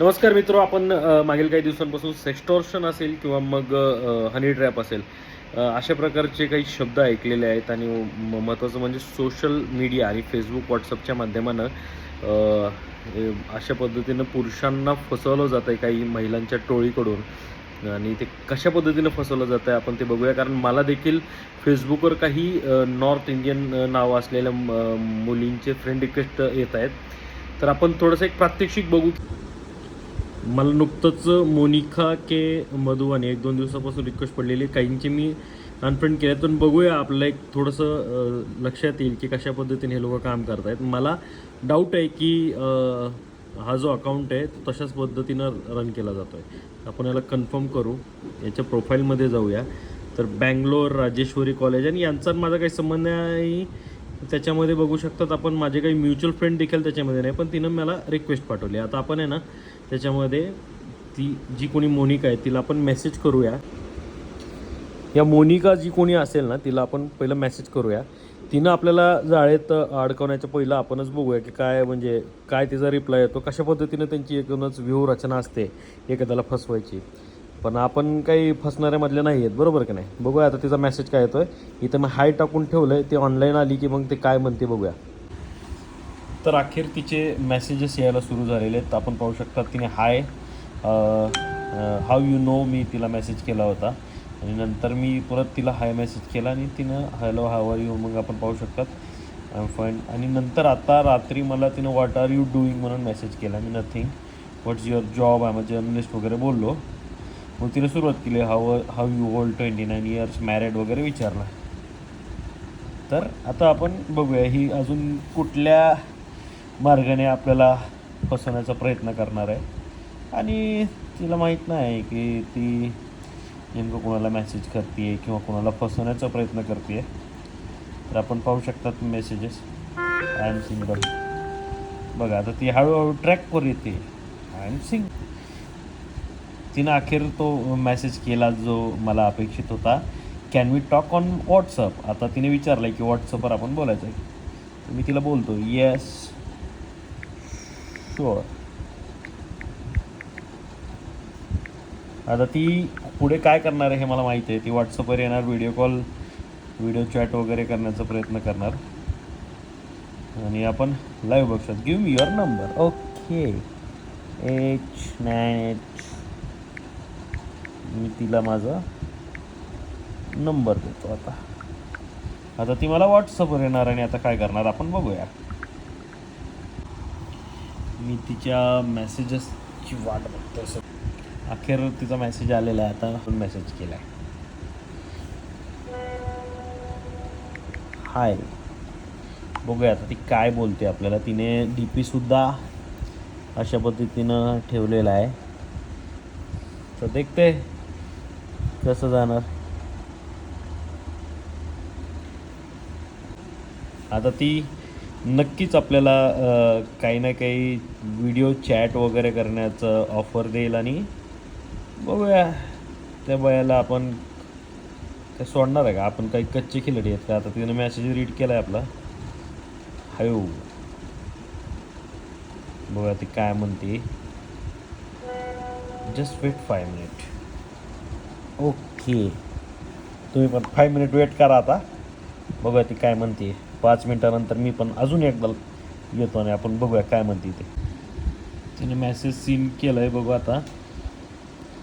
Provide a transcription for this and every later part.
नमस्कार मित्र आपण मागील काही दिवसांपासून सेक्स्टॉर्शन असेल किंवा मग हनी ट्रॅप असेल अशा प्रकारचे काही शब्द ऐकलेले आहेत आणि म- महत्त्वाचं म्हणजे सोशल मीडिया आणि फेसबुक व्हॉट्सअपच्या माध्यमानं अशा पद्धतीनं पुरुषांना फसवलं जातं आहे काही महिलांच्या टोळीकडून. आणि ते कशा पद्धतीनं फसवलं जातं आहे आपण ते बघूया. कारण मला देखील फेसबुकवर काही नॉर्थ इंडियन नावं असलेल्या म- मुलींचे फ्रेंड रिक्वेस्ट येत आहेत. तर आपण थोडंसं एक प्रात्यक्षिक बघू. मला नुकतंच मोनिका के मधुवाने एक दोन दिवसापासून रिक्वेस्ट पडलेली काहींचे मी अनफ्रेंड केले तर बघूया आपल्याला एक थोडंसं लक्षात येईल की कशा पद्धतीने हे लोक काम करत आहेत मला डाऊट आहे की हा जो अकाउंट आहे तो तशाच पद्धतीनं रन केला जातो आहे आपण याला कन्फर्म करू. याच्या प्रोफाईलमध्ये जाऊया. तर बँगलोर राजेश्वरी कॉलेज आणि यांचा आणि माझा काही संबंध नाही. त्याच्यामध्ये बघू शकतात आपण. माझे काही म्युच्युअल फ्रेंड देखील त्याच्यामध्ये नाही पण तिनं मला रिक्वेस्ट पाठवली. आता आपण आहे ना त्याच्यामध्ये ती जी कोणी मोनिका आहे तिला आपण मेसेज करूया. या मोनिका जी कोणी असेल ना तिला आपण पहिलं मेसेज करूया. तिनं आपल्याला जाळेत अडकवण्याच्या पहिलं आपणच बघूया की काय म्हणजे काय तिचा रिप्लाय येतो कशा पद्धतीनं त्यांची एकूणच व्यूहरचना असते एखाद्याला फसवायची. पण आपण काही फसणाऱ्यामधले नाही आहेत बरोबर की नाही? बघूया आता तिचा मेसेज काय येतोय. इथं मी हाय टाकून ठेवलं आहे ते ऑनलाईन आली की मग ते काय म्हणते बघूया. तर अखेर तिचे मेसेजेस यायला सुरू झालेले आहेत. आपण पाहू शकता तिने हाय हाव यू नो मी तिला मेसेज केला होता. आणि नंतर मी परत तिला हाय मेसेज केला आणि तिनं हॅलो हाव आर यू मग आपण पाहू शकतात. आय एम फाईन आणि नंतर आता रात्री मला तिनं व्हॉट आर यू डुईंग म्हणून मेसेज केला. मी nothing what's your job I journalist वगैरे बोललो. मग तिने सुरुवात केली. How how you hold twenty nine years married वगैरे विचारला. तर आता आपण बघूया ही अजून कुठल्या मार्गाने आपल्याला फसवण्याचा प्रयत्न करणार आहे. आणि तिला माहीत नाही की ती नेमकं कोणाला मेसेज करते किंवा कोणाला फसवण्याचा प्रयत्न करते तर आपण पाहू शकतात मेसेजेस आय एम सिंगल बघा आता ती हळूहळू ट्रॅकवर येते. आय एम सिंग तिनं अखेर तो मेसेज केला जो मला अपेक्षित होता. Can we talk on WhatsApp आता तिने विचारलं आहे की व्हॉट्सअपवर आपण बोलायचं आहे तर मी तिला बोलतो येस शुअर आता ती पुढे काय करणार आहे हे मला माहिती आहे. ती व्हॉट्सअपवर येणार व्हिडिओ कॉल व्हिडिओ चॅट वगैरे करण्याचा प्रयत्न करणार. आणि आपण लाईव्ह बघतात give me your number okay H nine H मी तिला माझा नंबर देतो आता. आता ती मला व्हॉट्सअपवर येणार आणि आता काय करणार? आपण बघूया. मी तिच्या मेसेजेसची वाट बघतो असं अखेर तिचा मेसेज आलेला आहे आता आपण मेसेज केला आहे हाय. बघूया आता ती काय बोलते आपल्याला. तिने डी पीसुद्धा अशा पद्धतीनं ठेवलेला आहे. तर देखते कसं जाणार. आता ती नक्कीच आपल्याला काही ना काही व्हिडिओ चॅट वगैरे करण्याचं ऑफर देईल आणि बघूया. त्या बयाला आपण काय सोडणार आहे का? आपण काही कच्चे खिलाडी आहेत का? आता तिने मॅसेज रीड केला आहे आपला. हयो. बघूया ती काय म्हणते. Just wait five minute okay तुम्ही पण फाय मिनिट वेट करा आता. बघूया ती काय म्हणते. पाच मिनटानंतर मी पण अजून एकदा येतो आणि आपण बघूया काय म्हणते ते. तिने मॅसेज सीन केला आहे बघू आता.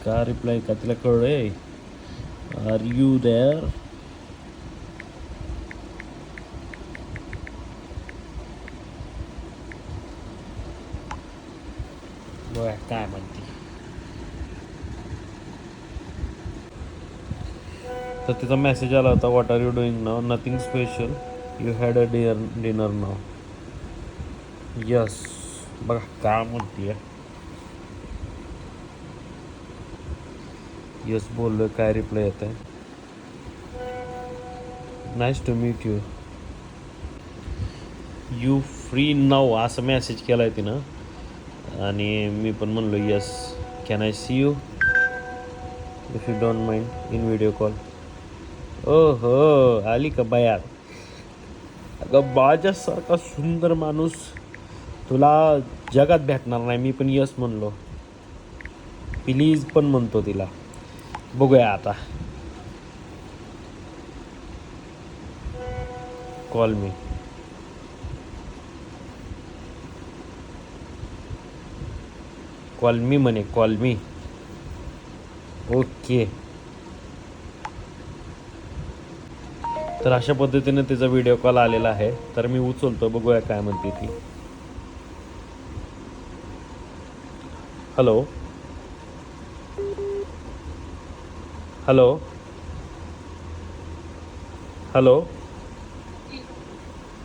का रिप्लाय का तिला कळलं आहे आर यू देअर बघूया काय म्हणते. तर तिचा मेसेज आला होता what are you doing now nothing special you had a dinner dinner now yes बघा काय म्हणते यस बोललो काय रिप्लाय येत आहे nice to meet you you free now असं मेसेज केला आहे तिनं आणि मी पण म्हणलो yes can I see you if you don't mind in video call ओ हो आली का बायार अगं बाजासारखा सुंदर माणूस तुला जगात भेटणार नाही मी पण यस म्हणलो. प्लीज पण म्हणतो तिला. बघूया आता. कॉल मी कॉल मी म्हणे कॉल मी ओके तर अशा पद्धतीने तिचा व्हिडिओ कॉल आलेला आहे. तर मी उचलतो बघूया काय म्हणते ती. Hello hello hello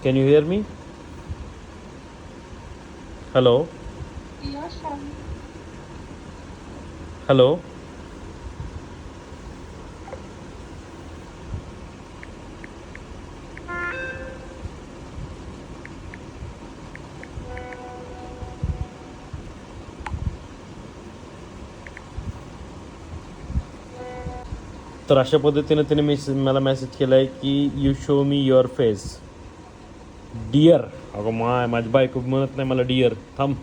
can you hear me hello hello तर अशा पद्धतीने तिने मेसेज मला मेसेज केला आहे की you show me your face dear अगं माय माझी बायको म्हणत नाही मला डिअर थांब.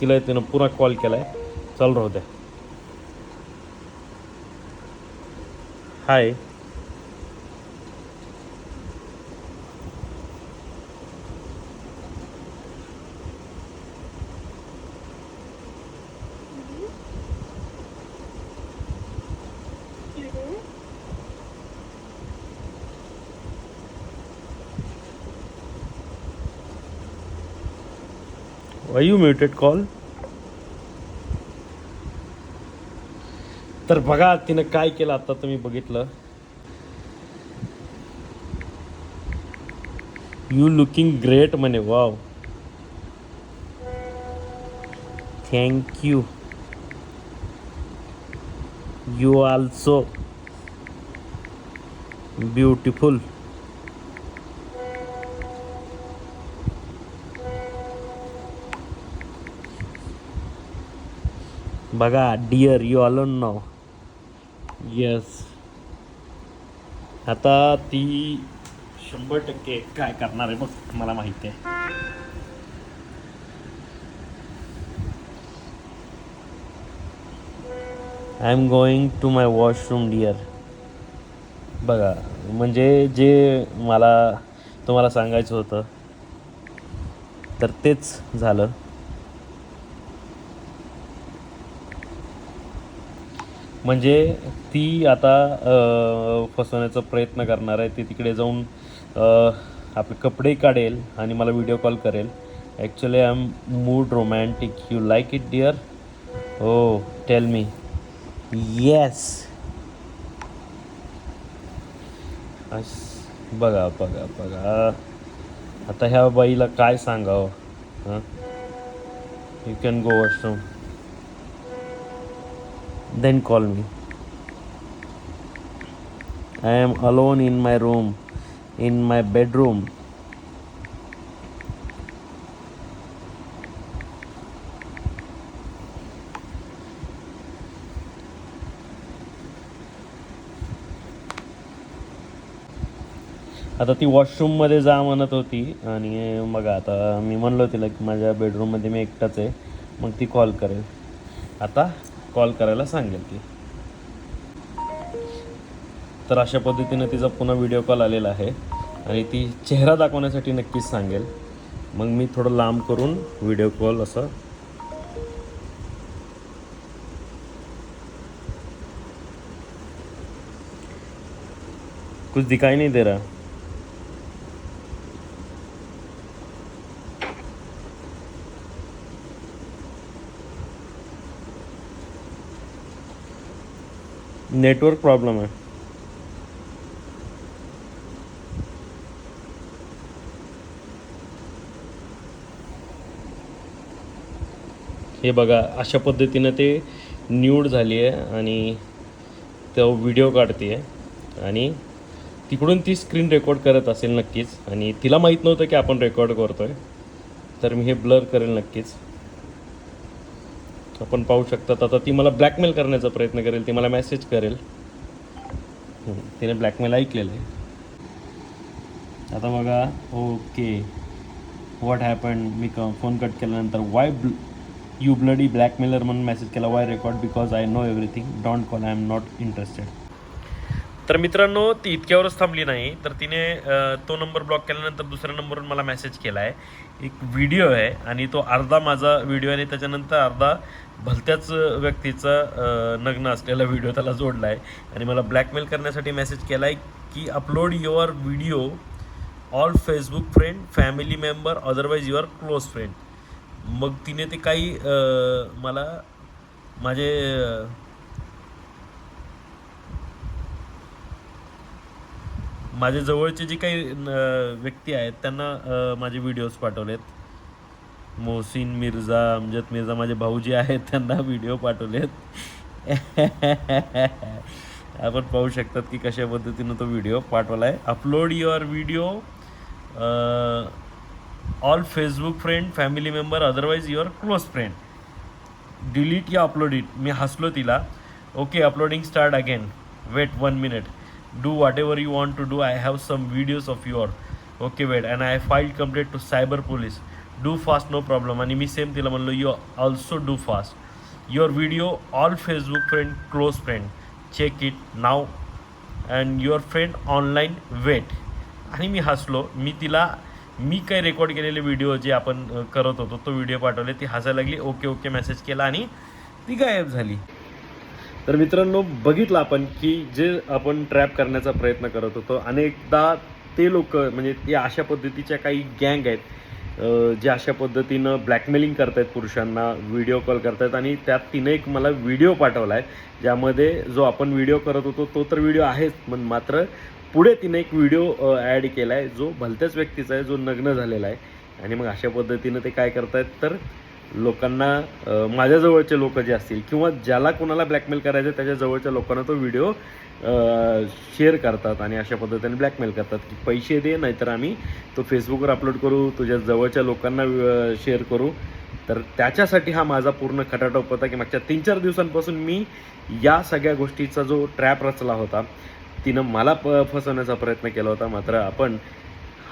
तिला तिनं पुन्हा कॉल केला आहे चालू राहू द्या. Hi why you muted call तर बघा तिनं काय केलं आता तुम्ही बघितलं. यू लुकिंग ग्रेट म्हणे wow thank you you also beautiful बघा dear you alone now yes आता ती शंभर टक्के काय करणार आहे बघ मला माहिती आहे. I am going to my washroom dear बघा म्हणजे जे मला तुम्हाला सांगायचं होतं तर तेच झालं. म्हणजे ती आता फसवण्याचा प्रयत्न करणार आहे. ती तिकडे जाऊन आपले कपडे काढेल आणि मला व्हिडिओ कॉल करेल. Actually I am mood romantic you like it dear हो टेल मी येस बघा बघा बघा. आता ह्या बाईला काय सांगावं? हां? You can go washroom then call me. I am alone in my room, in my bedroom. आता ती वॉशरूममध्ये जा म्हणत होती आणि मग आता मी म्हणलो तिला की माझ्या बेडरूममध्ये मी एकटाच आहे मग ती कॉल करेल आता कॉल करायला सांगेल ती. तर अशा पद्धतीनं तिचा पुन्हा व्हिडिओ कॉल आलेला आहे. आणि ती चेहरा दाखवण्यासाठी नक्कीच सांगेल. मग मी थोडं लांब करून व्हिडिओ कॉल असं कुछ दिखाई नहीं दे रहा. नेटवर्क प्रॉब्लेम आहे हे बघा अशा पद्धतीनं ते न्यूड झाली आहे आणि तो व्हिडिओ काढते आहे आणि तिकडून ती स्क्रीन रेकॉर्ड करत असेल नक्कीच. आणि तिला माहीत नव्हतं की आपण रेकॉर्ड करतो आहे तर मी हे ब्लर करेल नक्कीच. आपण पाहू शकतात. आता ती मला ब्लॅकमेल करण्याचा प्रयत्न करेल ती मला मेसेज करेल. तिने ब्लॅकमेल ऐकलेलं आहे. आता बघा ओके व्हॉट हॅपन मी क फोन कट केल्यानंतर वाय ब्ल यू ब्लडी ब्लॅकमेलर म्हणून मेसेज केला why record because I know everything don't call I am not interested तर मित्रांनो ती इतक्यावरच थांबली नाही. तर तिने तो नंबर ब्लॉक केल्यानंतर दुसऱ्या नंबरवरून मला मेसेज केला आहे एक व्हिडिओ आहे आणि तो अर्धा माझा व्हिडिओ आणि त्याच्यानंतर अर्धा भलत्याच व्यक्तीचा नग्न असलेला व्हिडिओ त्याला जोडला आहे आणि मला ब्लॅकमेल करण्यासाठी मेसेज केला आहे की upload your video all Facebook friend family member otherwise your close friend मग तिने ते काही मला माझे माझे जवळचे जे काही व्यक्ती आहेत त्यांना माझे व्हिडिओज पाठवलेत. मोहसिन मिर्झा अमजद मिर्झा माझे भाऊ जे आहेत त्यांना व्हिडिओ पाठवलेत. आपण पाहू शकतात की कशा पद्धतीनं तो व्हिडिओ पाठवला आहे upload your video all Facebook friend family member otherwise your close friend delete या अपलोड इट मी हसलो तिला. Okay uploading start again wait one minute do whatever you want to do I have some videos of your okay wait and I file complaint to cyber police do fast no problem आणि मी same तिला म्हणलो you also do fast your video all Facebook friend close friend check it now and your friend online wait आणि मी हसलो मी तिला मी काही record केलेले व्हिडिओ जे आपण करत होतो तो व्हिडिओ पाठवले ती हसायला लागली ओके ओके मेसेज केला आणि ती गायब झाली. तर मित्रांनो बघितलं आपण की जे आपण ट्रॅप करण्याचा प्रयत्न करत होतो अनेकदा ते लोक म्हणजे ते अशा पद्धतीच्या काही गँग आहेत जे अशा पद्धतीनं ब्लॅकमेलिंग करतायत पुरुषांना व्हिडिओ कॉल करतायत आणि त्यात तिने एक मला व्हिडिओ पाठवला आहे ज्यामध्ये जो आपण व्हिडिओ करत होतो तो तर व्हिडिओ आहेच पण मात्र पुढे तिने एक व्हिडिओ ॲड केला आहे जो भलत्याच व्यक्तीचा आहे जो नग्न झालेला आहे. आणि मग अशा पद्धतीनं ते काय करतायत तर लोकांना माझ्याजवळचे माझ्या जवळचे लोक जे असतील किंवा ज्याला कोणाला ब्लॅकमेल करायचं त्याच्या जवळच्या लोकांना तो व्हिडिओ शेअर करतात आणि अशा पद्धतीने ब्लॅकमेल करतात की पैसे दे नाहीतर आम्ही तो फेसबुकवर अपलोड करू तुझ्या जवळच्या लोकांना शेअर करू. तर त्याच्यासाठी हा माझा पूर्ण खटाटोप होता की मागच्या तीन चार दिवसांपासून मी या सगळ्या गोष्टीचा जो ट्रॅप रचला होता तिनं मला प फसवण्याचा प्रयत्न केला होता. मात्र आपण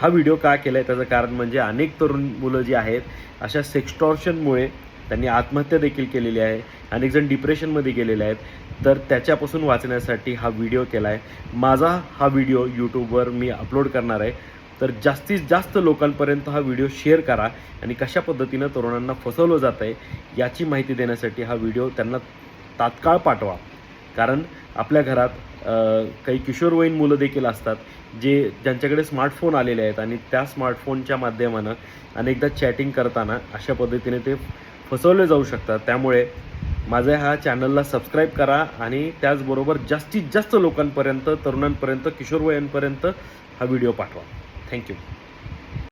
हा व्हिडिओ का केला आहे त्याचं कारण म्हणजे अनेक तरुण मुलं जी आहेत अशा सेक्स्टॉर्शनमुळे त्यांनी आत्महत्या देखील केलेली आहे. अनेक जण डिप्रेशनमध्ये गेलेले आहेत. तर त्याच्यापासून वाचण्यासाठी हा व्हिडिओ केला आहे माझा हा व्हिडिओ यूट्यूबवर मी अपलोड करणार आहे. तर जास्तीत जास्त लोकांपर्यंत हा व्हिडिओ शेअर करा आणि कशा पद्धतीनं तरुणांना फसवलं जात आहे याची माहिती देण्यासाठी हा व्हिडिओ त्यांना तात्काळ पाठवा. कारण आपल्या घरात काही किशोरवयीन मुलं देखील असतात. जे ज्यांच्याकडे स्मार्टफोन आलेले आहेत आणि त्या स्मार्टफोनच्या माध्यमानं अनेकदा चॅटिंग करताना अशा पद्धतीने ते फसवले जाऊ शकतात. त्यामुळे माझ्या ह्या चॅनलला सबस्क्राईब करा आणि त्याचबरोबर जास्तीत जास्त लोकांपर्यंत तरुणांपर्यंत किशोरवयांपर्यंत हा व्हिडिओ पाठवा. थँक्यू